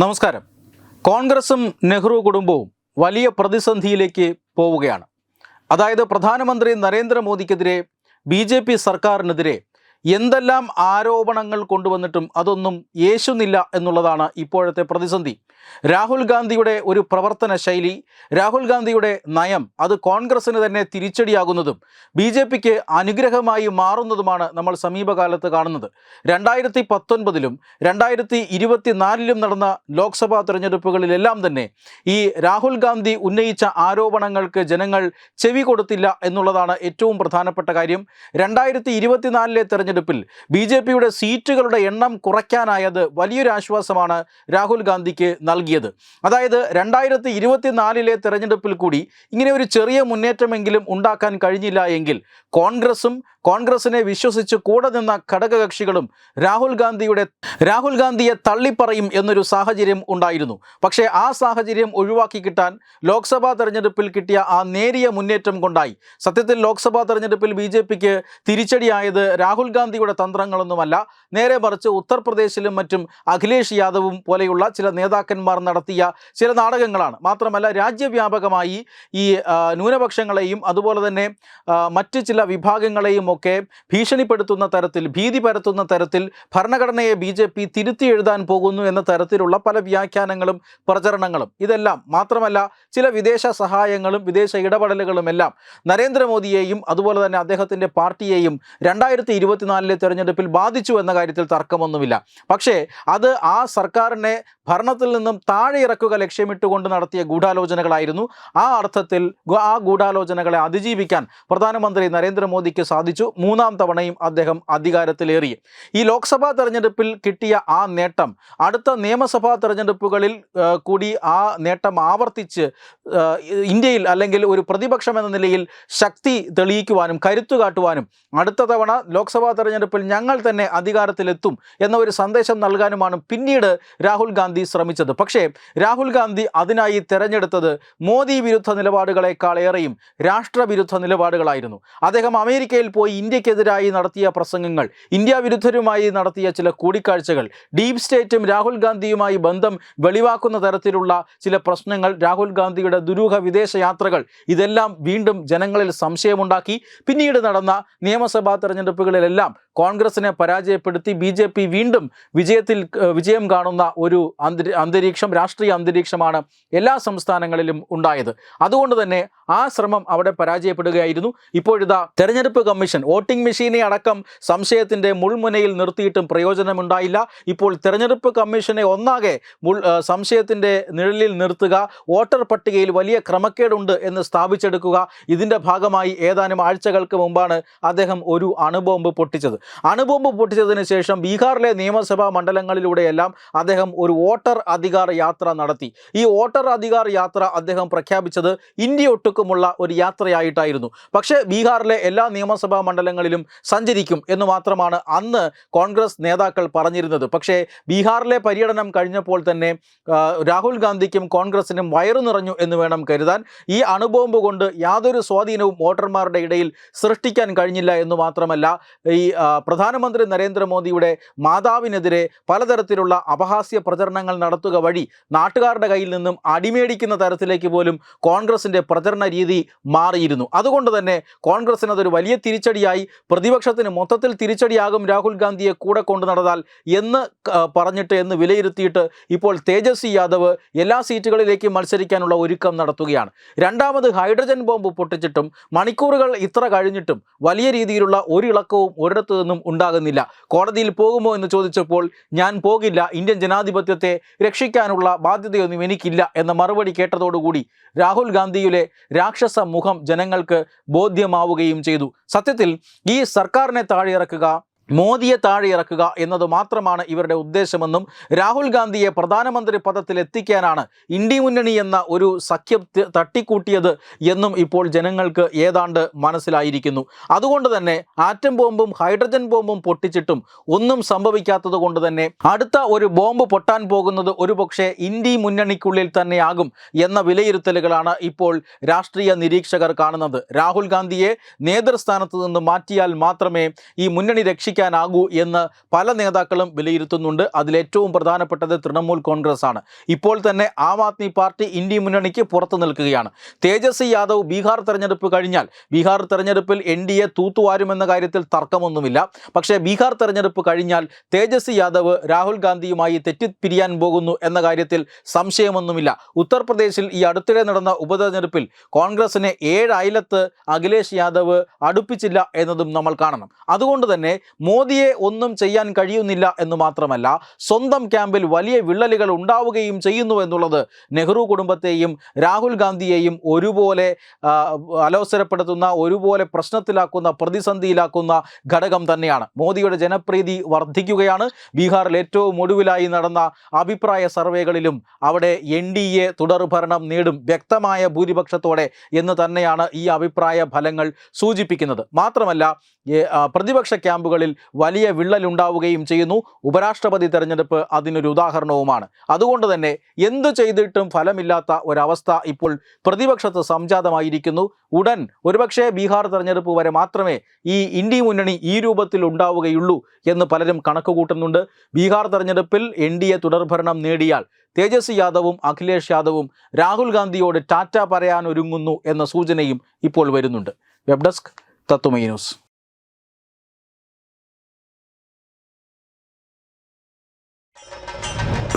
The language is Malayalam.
നമസ്കാരം. കോൺഗ്രസും നെഹ്റു കുടുംബവും വലിയ പ്രതിസന്ധിയിലേക്ക് പോവുകയാണ്. അതായത് പ്രധാനമന്ത്രി നരേന്ദ്രമോദിക്കെതിരെ ബി ജെ പി സർക്കാരിനെതിരെ എന്തെല്ലാം ആരോപണങ്ങൾ കൊണ്ടുവന്നിട്ടും അതൊന്നും യേശുന്നില്ല എന്നുള്ളതാണ് ഇപ്പോഴത്തെ പ്രതിസന്ധി. രാഹുൽ ഗാന്ധിയുടെ ഒരു പ്രവർത്തന ശൈലി രാഹുൽ ഗാന്ധിയുടെ നയം അത് കോൺഗ്രസിന് തന്നെ തിരിച്ചടിയാകുന്നതും ബി ജെ പിക്ക് അനുഗ്രഹമായി മാറുന്നതുമാണ് നമ്മൾ സമീപകാലത്ത് കാണുന്നത്. രണ്ടായിരത്തി പത്തൊൻപതിലും രണ്ടായിരത്തി ഇരുപത്തിനാലിലും നടന്ന ലോക്സഭാ തെരഞ്ഞെടുപ്പുകളിലെല്ലാം തന്നെ ഈ രാഹുൽ ഗാന്ധി ഉന്നയിച്ച ആരോപണങ്ങൾക്ക് ജനങ്ങൾ ചെവി കൊടുത്തില്ല എന്നുള്ളതാണ് ഏറ്റവും പ്രധാനപ്പെട്ട കാര്യം. രണ്ടായിരത്തി ഇരുപത്തിനാലിലെ തെരഞ്ഞെടുപ്പിൽ ബി ജെ പിയുടെ സീറ്റുകളുടെ എണ്ണം കുറയ്ക്കാനായത് വലിയൊരു ആശ്വാസമാണ് രാഹുൽ ഗാന്ധിക്ക് നൽകിയത്. അതായത് രണ്ടായിരത്തി ഇരുപത്തിനാലിലെ തെരഞ്ഞെടുപ്പിൽ കൂടി ഇങ്ങനെ ഒരു ചെറിയ മുന്നേറ്റമെങ്കിലും ഉണ്ടാക്കാൻ കഴിഞ്ഞില്ല എങ്കിൽ കോൺഗ്രസും കോൺഗ്രസിനെ വിശ്വസിച്ച് കൂടെ നിന്ന ഘടകകക്ഷികളും രാഹുൽ ഗാന്ധിയുടെ രാഹുൽ ഗാന്ധിയെ തള്ളിപ്പറയും എന്നൊരു സാഹചര്യം ഉണ്ടായിരുന്നു. പക്ഷേ ആ സാഹചര്യം ഒഴിവാക്കി കിട്ടാൻ ലോക്സഭാ തെരഞ്ഞെടുപ്പിൽ കിട്ടിയ ആ നേരിയ മുന്നേറ്റം കൊണ്ടായി. സത്യത്തിൽ ലോക്സഭാ തെരഞ്ഞെടുപ്പിൽ ബി തിരിച്ചടിയായത് രാഹുൽ ഗാന്ധിയുടെ തന്ത്രങ്ങളൊന്നുമല്ല. നേരെ മറിച്ച് ഉത്തർപ്രദേശിലും മറ്റും അഖിലേഷ് യാദവും പോലെയുള്ള ചില നേതാക്കന്മാർ നടത്തിയ ചില നാടകങ്ങളാണ്. മാത്രമല്ല രാജ്യവ്യാപകമായി ഈ ന്യൂനപക്ഷങ്ങളെയും അതുപോലെ തന്നെ മറ്റ് ചില വിഭാഗങ്ങളെയും ഒക്കെ ഭീഷണിപ്പെടുത്തുന്ന തരത്തിൽ ഭീതി പരത്തുന്ന തരത്തിൽ ഭരണഘടനയെ ബി ജെ പി തിരുത്തി എഴുതാൻ പോകുന്നു എന്ന തരത്തിലുള്ള പല വ്യാഖ്യാനങ്ങളും പ്രചരണങ്ങളും. ഇതെല്ലാം മാത്രമല്ല ചില വിദേശ സഹായങ്ങളും വിദേശ ഇടപെടലുകളും എല്ലാം നരേന്ദ്രമോദിയെയും അതുപോലെ തന്നെ അദ്ദേഹത്തിന്റെ പാർട്ടിയെയും രണ്ടായിരത്തി ഇരുപത്തിനാലിലെ തെരഞ്ഞെടുപ്പിൽ ബാധിച്ചു എന്ന കാര്യത്തിൽ തർക്കമൊന്നുമില്ല. പക്ഷേ അത് ആ സർക്കാരിനെ ഭരണത്തിൽ നിന്നും താഴെ ഇറക്കുക ലക്ഷ്യമിട്ടുകൊണ്ട് നടത്തിയ ഗൂഢാലോചനകളായിരുന്നു. ആ അർത്ഥത്തിൽ ആ ഗൂഢാലോചനകളെ അതിജീവിക്കാൻ പ്രധാനമന്ത്രി നരേന്ദ്രമോദിക്ക് സാധിച്ചു. മൂന്നാം തവണയും അദ്ദേഹം അധികാരത്തിലേറി. ഈ ലോക്സഭാ തെരഞ്ഞെടുപ്പിൽ കിട്ടിയ ആ നേട്ടം അടുത്ത നിയമസഭാ തെരഞ്ഞെടുപ്പുകളിൽ കൂടി ആ നേട്ടം ആവർത്തിച്ച് ഇന്ത്യയിൽ അല്ലെങ്കിൽ ഒരു പ്രതിപക്ഷം എന്ന നിലയിൽ ശക്തി തെളിയിക്കുവാനും കരുത്തു കാട്ടുവാനും അടുത്ത തവണ ലോക്സഭാ തെരഞ്ഞെടുപ്പിൽ ഞങ്ങൾ തന്നെ അധികാരത്തിലെത്തും എന്ന ഒരു സന്ദേശം നൽകാനുമാണ് പിന്നീട് രാഹുൽ ഗാന്ധി ശ്രമിച്ചത്. പക്ഷേ രാഹുൽ ഗാന്ധി അതിനായി തെരഞ്ഞെടുത്തത് മോദി വിരുദ്ധ നിലപാടുകളെക്കാളേറെയും രാഷ്ട്രവിരുദ്ധ നിലപാടുകളായിരുന്നു. അദ്ദേഹം അമേരിക്കയിൽ പോയി ഇന്ത്യക്കെതിരായി നടത്തിയ പ്രസംഗങ്ങൾ ഇന്ത്യ വിരുദ്ധരുമായി നടത്തിയ ചില കൂടിക്കാഴ്ചകൾ ഡീപ് സ്റ്റേറ്റും രാഹുൽ ഗാന്ധിയുമായി ബന്ധം വെളിവാക്കുന്ന തരത്തിലുള്ള ചില പ്രശ്നങ്ങൾ രാഹുൽ ഗാന്ധിയുടെ ദുരൂഹ വിദേശ യാത്രകൾ ഇതെല്ലാം വീണ്ടും ജനങ്ങളിൽ സംശയമുണ്ടാക്കി. പിന്നീട് നടന്ന നിയമസഭാ തെരഞ്ഞെടുപ്പുകളിലെല്ലാം കോൺഗ്രസിനെ പരാജയപ്പെടുത്തി ബി ജെ പി വീണ്ടും വിജയത്തിൽ വിജയം കാണുന്ന ഒരു അന്തരീ അന്തരീക്ഷം രാഷ്ട്രീയ അന്തരീക്ഷമാണ് എല്ലാ സംസ്ഥാനങ്ങളിലും ഉണ്ടായത്. അതുകൊണ്ട് തന്നെ ആ ശ്രമം അവിടെ പരാജയപ്പെടുകയായിരുന്നു. ഇപ്പോഴിതാ തെരഞ്ഞെടുപ്പ് കമ്മീഷൻ വോട്ടിംഗ് മെഷീനെ അടക്കം സംശയത്തിന്റെ മുൾമുനയിൽ നിർത്തിയിട്ടും പ്രയോജനമുണ്ടായില്ല. ഇപ്പോൾ തെരഞ്ഞെടുപ്പ് കമ്മീഷനെ ഒന്നാകെ മുൾ സംശയത്തിന്റെ നിഴലിൽ നിർത്തുക വോട്ടർ പട്ടികയിൽ വലിയ ക്രമക്കേടുണ്ട് എന്ന് സ്ഥാപിച്ചെടുക്കുക ഇതിന്റെ ഭാഗമായി ഏതാനും ആഴ്ചകൾക്ക് മുമ്പാണ് അദ്ദേഹം ഒരു അണുബോംബ് പൊട്ടിച്ചത്. അണുബോംബ് പൊട്ടിച്ചതിന് ശേഷം ബീഹാറിലെ നിയമസഭാ മണ്ഡലങ്ങളിലൂടെയെല്ലാം അദ്ദേഹം ഒരു വോട്ടർ അധികാർ യാത്ര നടത്തി. ഈ വോട്ടർ അധികാർ യാത്ര അദ്ദേഹം പ്രഖ്യാപിച്ചത് ഇന്ത്യ ഒട്ടുക്കുമുള്ള ഒരു യാത്രയായിട്ടായിരുന്നു. പക്ഷേ ബീഹാറിലെ എല്ലാ നിയമസഭാ മണ്ഡലങ്ങളിലും സഞ്ചരിക്കും എന്ന് മാത്രമാണ് അന്ന് കോൺഗ്രസ് നേതാക്കൾ പറഞ്ഞിരുന്നത്. പക്ഷേ ബീഹാറിലെ പര്യടനം കഴിഞ്ഞപ്പോൾ തന്നെ രാഹുൽ ഗാന്ധിക്കും കോൺഗ്രസിനും വയറു നിറഞ്ഞു എന്ന് വേണം കരുതാൻ. ഈ അണുബോംബ് കൊണ്ട് യാതൊരു സ്വാധീനവും വോട്ടർമാരുടെ ഇടയിൽ സൃഷ്ടിക്കാൻ കഴിഞ്ഞില്ല എന്ന് മാത്രമല്ല ഈ ആ, പ്രധാനമന്ത്രി നരേന്ദ്രമോദിയുടെ മാതാവിനെതിരെ പലതരത്തിലുള്ള അപഹാസ്യ പ്രചരണങ്ങൾ നടത്തുക വഴി നാട്ടുകാരുടെ കയ്യിൽ നിന്നും അടിമേടിക്കുന്ന തരത്തിലേക്ക് പോലും കോൺഗ്രസിന്റെ പ്രചരണ രീതി മാറിയിരുന്നു. അതുകൊണ്ട് തന്നെ കോൺഗ്രസിന് അതൊരു വലിയ തിരിച്ചടിയായി പ്രതിപക്ഷത്തിന് മൊത്തത്തിൽ തിരിച്ചടിയാകും രാഹുൽ ഗാന്ധിയെ കൂടെ കൊണ്ടു നടന്നാൽ എന്ന് പറഞ്ഞിട്ട് എന്ന് വിലയിരുത്തിയിട്ട് ഇപ്പോൾ തേജസ്വി യാദവ് എല്ലാ സീറ്റുകളിലേക്കും മത്സരിക്കാനുള്ള ഒരുക്കം നടത്തുകയാണ്. രണ്ടാമത് ഹൈഡ്രജൻ ബോംബ് പൊട്ടിച്ചിട്ടും മണിക്കൂറുകൾ ഇത്ര കഴിഞ്ഞിട്ടും വലിയ രീതിയിലുള്ള ഒരു ഇളക്കവും ഒരിടത്തു നിന്നും ഉണ്ടാകുന്നില്ല. കോടതിയിൽ പോകുമോ എന്ന് ചോദിച്ചപ്പോൾ ഞാൻ പോകില്ല. ഇന്ത്യൻ ജനാധിപത്യത്തെ രക്ഷിക്കാനുള്ള ബാധ്യതയൊന്നും എനിക്കില്ല എന്ന മറുപടി കേട്ടതോടുകൂടി രാഹുൽ ഗാന്ധിയുടെ രാക്ഷസ മുഖം ജനങ്ങൾക്ക് ബോധ്യമാവുകയും ചെയ്തു. സത്യത്തിൽ ഈ സർക്കാരിനെ താഴെയിറക്കുക മോദിയെ താഴെ ഇറക്കുക എന്നത് മാത്രമാണ് ഇവരുടെ ഉദ്ദേശമെന്നും രാഹുൽ ഗാന്ധിയെ പ്രധാനമന്ത്രി പദത്തിൽ എത്തിക്കാനാണ് ഇന്ത്യ മുന്നണി എന്ന ഒരു സഖ്യം തട്ടിക്കൂട്ടിയത് എന്നും ഇപ്പോൾ ജനങ്ങൾക്ക് ഏതാണ്ട് മനസ്സിലായിരിക്കുന്നു. അതുകൊണ്ട് തന്നെ ആറ്റം ബോംബും ഹൈഡ്രജൻ ബോംബും പൊട്ടിച്ചിട്ടും ഒന്നും സംഭവിക്കാത്തത് കൊണ്ട് തന്നെ അടുത്ത ഒരു ബോംബ് പൊട്ടാൻ പോകുന്നത് ഒരുപക്ഷെ ഇന്ത്യ മുന്നണിക്കുള്ളിൽ തന്നെയാകും എന്ന വിലയിരുത്തലുകളാണ് ഇപ്പോൾ രാഷ്ട്രീയ നിരീക്ഷകർ കാണുന്നത്. രാഹുൽ ഗാന്ധിയെ നേതൃസ്ഥാനത്ത് നിന്ന് മാറ്റിയാൽ മാത്രമേ ഈ മുന്നണി രക്ഷിക്കാൻ വിജയിക്കാനാകൂ എന്ന് പല നേതാക്കളും വിലയിരുത്തുന്നുണ്ട്. അതിലേറ്റവും പ്രധാനപ്പെട്ടത് തൃണമൂൽ കോൺഗ്രസ് ആണ് ഇപ്പോൾ തന്നെ ആം ആദ്മി പാർട്ടി ഇന്ത്യ മുന്നണിക്ക് പുറത്തു നിൽക്കുകയാണ്. തേജസ്വി യാദവ് ബീഹാർ തെരഞ്ഞെടുപ്പ് കഴിഞ്ഞാൽ ബീഹാർ തെരഞ്ഞെടുപ്പിൽ എൻ ഡി എ തൂത്തുവാരുമെന്ന കാര്യത്തിൽ തർക്കമൊന്നുമില്ല. പക്ഷേ ബീഹാർ തെരഞ്ഞെടുപ്പ് കഴിഞ്ഞാൽ തേജസ്വി യാദവ് രാഹുൽ ഗാന്ധിയുമായി തെറ്റിപ്പിരിയാൻ പോകുന്നു എന്ന കാര്യത്തിൽ സംശയമൊന്നുമില്ല. ഉത്തർപ്രദേശിൽ ഈ അടുത്തിടെ നടന്ന ഉപതെരഞ്ഞെടുപ്പിൽ കോൺഗ്രസിനെ ഏഴ് അഖിലേഷ് യാദവ് അടുപ്പിച്ചില്ല എന്നതും നമ്മൾ കാണണം. അതുകൊണ്ട് തന്നെ മോദിയെ ഒന്നും ചെയ്യാൻ കഴിയുന്നില്ല എന്ന് മാത്രമല്ല സ്വന്തം ക്യാമ്പിൽ വലിയ വിള്ളലുകൾ ഉണ്ടാവുകയും ചെയ്യുന്നു എന്നുള്ളത് നെഹ്റു കുടുംബത്തെയും രാഹുൽ ഗാന്ധിയെയും ഒരുപോലെ അലോസരപ്പെടുത്തുന്ന ഒരുപോലെ പ്രശ്നത്തിലാക്കുന്ന പ്രതിസന്ധിയിലാക്കുന്ന ഘടകം തന്നെയാണ്. മോദിയുടെ ജനപ്രീതി വർദ്ധിക്കുകയാണ്. ബീഹാറിൽ ഏറ്റവും ഒടുവിലായി നടന്ന അഭിപ്രായ സർവേകളിലും അവിടെ എൻ ഡി എ തുടർഭരണം നേടും വ്യക്തമായ ഭൂരിപക്ഷത്തോടെ എന്ന് തന്നെയാണ് ഈ അഭിപ്രായ ഫലങ്ങൾ സൂചിപ്പിക്കുന്നത്. മാത്രമല്ല പ്രതിപക്ഷ ക്യാമ്പുകളിൽ വലിയ വിള്ളലുണ്ടാവുകയും ചെയ്യുന്നു. ഉപരാഷ്ട്രപതി തെരഞ്ഞെടുപ്പ് അതിനൊരു ഉദാഹരണവുമാണ്. അതുകൊണ്ട് തന്നെ എന്തു ചെയ്തിട്ടും ഫലമില്ലാത്ത ഒരവസ്ഥ ഇപ്പോൾ പ്രതിപക്ഷത്ത് സംജാതമായിരിക്കുന്നു. ഉടൻ ഒരുപക്ഷേ ബീഹാർ തെരഞ്ഞെടുപ്പ് വരെ മാത്രമേ ഈ ഇന്ത്യ മുന്നണി ഈ രൂപത്തിൽ ഉണ്ടാവുകയുള്ളൂ എന്ന് പലരും കണക്കുകൂട്ടുന്നുണ്ട്. ബീഹാർ തെരഞ്ഞെടുപ്പിൽ എൻ ഡി എ തുടർഭരണം നേടിയാൽ തേജസ്വി യാദവും അഖിലേഷ് യാദവും രാഹുൽ ഗാന്ധിയോട് ടാറ്റ പറയാനൊരുങ്ങുന്നു എന്ന സൂചനയും ഇപ്പോൾ വരുന്നുണ്ട്. Web desk Tatwamayi news.